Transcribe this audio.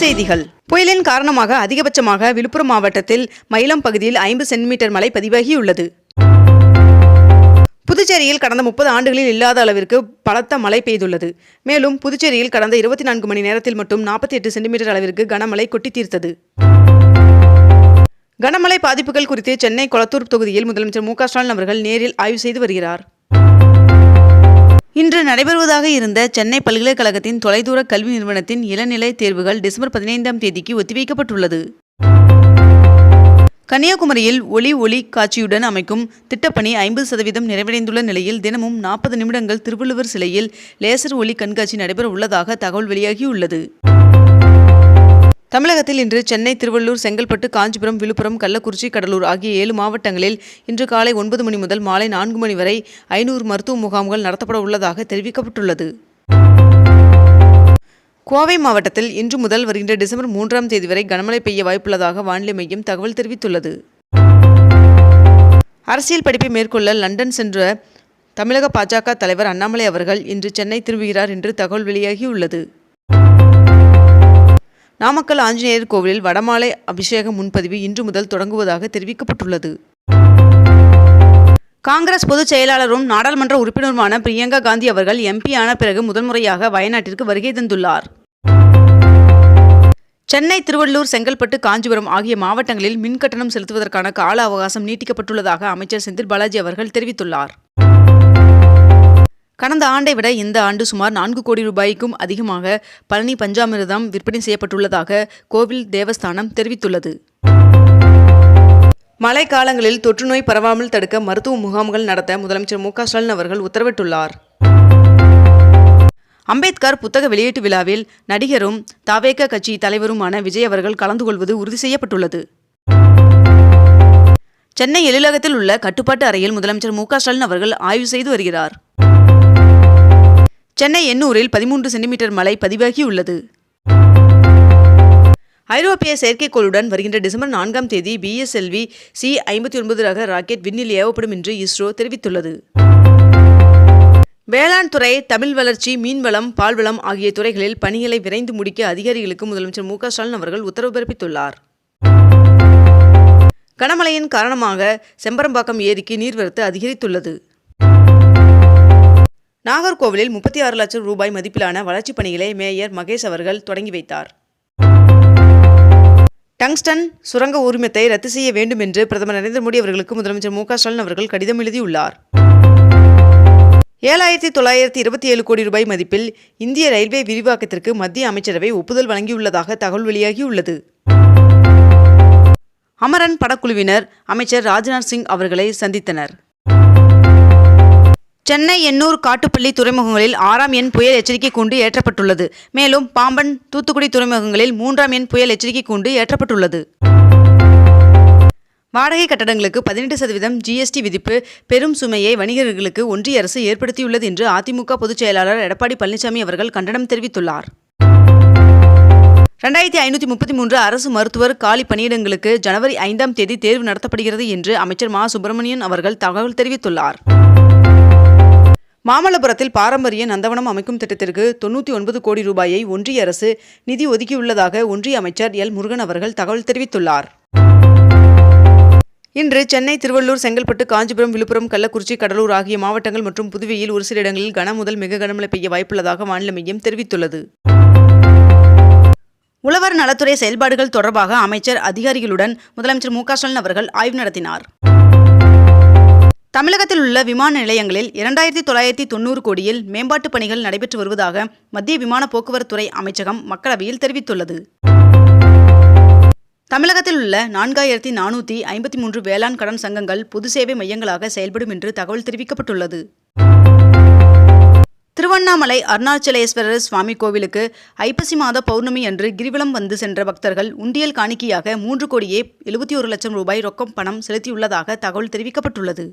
செய்திகள். புயலின் காரணமாக அதிகபட்சமாக விழுப்புரம் மாவட்டத்தில் மயிலம் பகுதியில் ஐம்பது சென்டிமீட்டர் மழை பதிவாகியுள்ளது. புதுச்சேரியில் கடந்த முப்பது ஆண்டுகளில் இல்லாத அளவிற்கு பலத்த மழை பெய்துள்ளது. மேலும் புதுச்சேரியில் கடந்த இருபத்தி நான்கு மணி நேரத்தில் மட்டும் நாற்பத்தி எட்டு சென்டிமீட்டர் அளவிற்கு கனமழை கொட்டி தீர்த்தது கனமழை பாதிப்புகள் குறித்து சென்னை கொளத்தூர் தொகுதியில் முதலமைச்சர் மு க ஸ்டாலின் அவர்கள் நேரில் ஆய்வு செய்து வருகிறார். இன்று நடைபெறுவதாக இருந்த சென்னை பல்கலைக்கழகத்தின் தொலைதூர கல்வி நிறுவனத்தின் இளநிலை தேர்வுகள் டிசம்பர் பதினைந்தாம் தேதிக்கு ஒத்திவைக்கப்பட்டுள்ளது. கன்னியாகுமரியில் ஒளி ஒளி காட்சியுடன் அமைக்கும் திட்டப்பணி ஐம்பது சதவீதம் நிறைவடைந்துள்ள நிலையில் தினமும் நாற்பது நிமிடங்கள் திருவள்ளுவர் சிலையில் லேசர் ஒளி கண்காட்சி நடைபெற உள்ளதாக தகவல் வெளியாகியுள்ளது. தமிழகத்தில் இன்று சென்னை திருவள்ளூர் செங்கல்பட்டு காஞ்சிபுரம் விழுப்புரம் கள்ளக்குறிச்சி கடலூர் ஆகிய ஏழு மாவட்டங்களில் இன்று காலை ஒன்பது மணி முதல் மாலை நான்கு மணி வரை ஐநூறு மருத்துவ முகாம்கள் நடத்தப்பட உள்ளதாக தெரிவிக்கப்பட்டுள்ளது. கோவை மாவட்டத்தில் இன்று முதல் வருகின்ற டிசம்பர் மூன்றாம் தேதி வரை கனமழை பெய்ய வாய்ப்புள்ளதாக வானிலை மையம் தகவல் தெரிவித்துள்ளது. அரசியல் படிப்பை மேற்கொள்ள லண்டன் சென்ற தமிழக பாஜக தலைவர் அண்ணாமலை அவர்கள் இன்று சென்னை திரும்புகிறார் என்று தகவல் வெளியாகியுள்ளது. நாமக்கல் ஆஞ்சநேயர் கோவிலில் வடமாலை அபிஷேக முன்பதிவு இன்று முதல் தொடங்குவதாக தெரிவிக்கப்பட்டுள்ளது. காங்கிரஸ் பொதுச் செயலாளரும் நாடாளுமன்ற உறுப்பினருமான பிரியங்கா காந்தி அவர்கள் எம்பியான பிறகு முதன்முறையாக வயநாட்டிற்கு வருகை தந்துள்ளார். சென்னை திருவள்ளூர் செங்கல்பட்டு காஞ்சிபுரம் ஆகிய மாவட்டங்களில் மின் கட்டணம் செலுத்துவதற்கான கால அவகாசம் நீட்டிக்கப்பட்டுள்ளதாக அமைச்சர் செந்தில் பாலாஜி அவர்கள் தெரிவித்துள்ளார். கடந்த ஆண்டை விட இந்த ஆண்டு சுமார் நான்கு கோடி ரூபாய்க்கும் அதிகமாக பழனி பஞ்சாமிரதம் விற்பனை செய்யப்பட்டுள்ளதாக கோவில் தேவஸ்தானம் தெரிவித்துள்ளது. மழை காலங்களில் தொற்றுநோய் பரவாமல் தடுக்க மருத்துவ முகாம்கள் நடத்த முதலமைச்சர் மு க ஸ்டாலின் அவர்கள் உத்தரவிட்டுள்ளார். அம்பேத்கர் புத்தக வெளியீட்டு விழாவில் நடிகரும் தாவேக கட்சி தலைவருமான விஜய் அவர்கள் கலந்து கொள்வது உறுதி செய்யப்பட்டுள்ளது. சென்னை எழிலகத்தில் உள்ள கட்டுப்பாட்டு அறையில் முதலமைச்சர் மு ஸ்டாலின் அவர்கள் ஆய்வு செய்து வருகிறார். சென்னை எண்ணூரில் பதிமூன்று சென்டிமீட்டர் மழை பதிவாகியுள்ளது. ஐரோப்பிய செயற்கைக்கோளுடன் வருகின்ற டிசம்பர் நான்காம் தேதி பிஎஸ்எல்வி சி ஐம்பத்தி ஒன்பது ரக ராக்கெட் விண்ணில் ஏவப்படும் என்று இஸ்ரோ தெரிவித்துள்ளது. வேளாண் துறை தமிழ் வளர்ச்சி மீன்வளம் பால்வளம் ஆகிய துறைகளில் பணிகளை விரைந்து முடிக்க அதிகாரிகளுக்கு முதலமைச்சர் மு ஸ்டாலின் அவர்கள் உத்தரவு பிறப்பித்துள்ளார். கனமழையின் காரணமாக செம்பரம்பாக்கம் ஏரிக்கு நீர்வரத்து அதிகரித்துள்ளது. நாகர்கோவிலில் முப்பத்தி ஆறு லட்சம் ரூபாய் மதிப்பிலான வளர்ச்சிப் பணிகளை மேயர் மகேஷ் அவர்கள் தொடங்கி வைத்தார். டங்ஸ்டன் சுரங்க உரிமத்தை ரத்து செய்ய வேண்டும் என்று பிரதமர் நரேந்திர மோடி அவர்களுக்கு முதலமைச்சர் மு க ஸ்டாலின் அவர்கள் கடிதம் எழுதியுள்ளார். ஏழாயிரத்தி தொள்ளாயிரத்தி இருபத்தி ஏழு கோடி ரூபாய் மதிப்பில் இந்திய ரயில்வே விரிவாக்கத்திற்கு மத்திய அமைச்சரவை ஒப்புதல் வழங்கியுள்ளதாக தகவல் வெளியாகியுள்ளது. அமரன் படக்குழுவினர் அமைச்சர் ராஜ்நாத் சிங் அவர்களை சந்தித்தனர். சென்னை எண்ணூர் காட்டுப்பள்ளி துறைமுகங்களில் ஆறாம் எண் புயல் எச்சரிக்கை கூண்டு ஏற்றப்பட்டுள்ளது. மேலும் பாம்பன் தூத்துக்குடி துறைமுகங்களில் மூன்றாம் எண் புயல் எச்சரிக்கை கூண்டு ஏற்றப்பட்டுள்ளது. வாடகை கட்டடங்களுக்கு பதினெட்டு சதவீதம் ஜிஎஸ்டி விதிப்பு பெரும் சுமையை வணிகர்களுக்கு ஒன்றிய அரசு ஏற்படுத்தியுள்ளது என்று அதிமுக பொதுச் செயலாளர் எடப்பாடி பழனிசாமி அவர்கள் கண்டனம் தெரிவித்துள்ளார். ரெண்டாயிரத்தி ஐநூற்றி முப்பத்தி மூன்று அரசு மருத்துவர் காலி பணியிடங்களுக்கு ஜனவரி ஐந்தாம் தேதி தேர்வு நடத்தப்படுகிறது என்று அமைச்சர் மா. சுப்பிரமணியன் அவர்கள் தகவல் தெரிவித்துள்ளார். மாமல்லபுரத்தில் பாரம்பரிய நந்தவனம் அமைக்கும் திட்டத்திற்கு தொண்ணூற்றி ஒன்பது கோடி ரூபாயை ஒன்றிய அரசு நிதி ஒதுக்கியுள்ளதாக ஒன்றிய அமைச்சர் எல் முருகன் அவர்கள் தகவல் தெரிவித்துள்ளார். இன்று சென்னை திருவள்ளூர் செங்கல்பட்டு காஞ்சிபுரம் விழுப்புரம் கள்ளக்குறிச்சி கடலூர் ஆகிய மாவட்டங்கள் மற்றும் புதுவையில் ஒரு சில இடங்களில் கன முதல் மிக கனமழை பெய்ய வாய்ப்புள்ளதாக வானிலை மையம் தெரிவித்துள்ளது. உழவர் நலத்துறை செயல்பாடுகள் தொடர்பாக அமைச்சர் அதிகாரிகளுடன் முதலமைச்சர் மு க ஸ்டாலின் அவர்கள் ஆய்வு நடத்தினார். தமிழகத்தில் உள்ள விமான நிலையங்களில் இரண்டாயிரத்தி தொள்ளாயிரத்தி தொண்ணூறு கோடியில் மேம்பாட்டுப் பணிகள் நடைபெற்று வருவதாக மத்திய விமான போக்குவரத்துறை அமைச்சகம் மக்களவையில் தெரிவித்துள்ளது. தமிழகத்தில் உள்ள நான்காயிரத்தி நானூற்றி ஐம்பத்தி மூன்று வேளாண் கடன் சங்கங்கள் பொது சேவை மையங்களாக செயல்படும் என்று தகவல் தெரிவிக்கப்பட்டுள்ளது. திருவண்ணாமலை அருணாச்சலேஸ்வரர் சுவாமி கோவிலுக்கு ஐப்பசி மாத பௌர்ணமி அன்று கிரிவலம் வந்து சென்ற பக்தர்கள் உண்டியல் காணிக்கையாக மூன்று கோடியே எழுபத்தி ஒரு லட்சம் ரூபாய் ரொக்கம் பணம் செலுத்தியுள்ளதாக தகவல் தெரிவிக்கப்பட்டுள்ளது.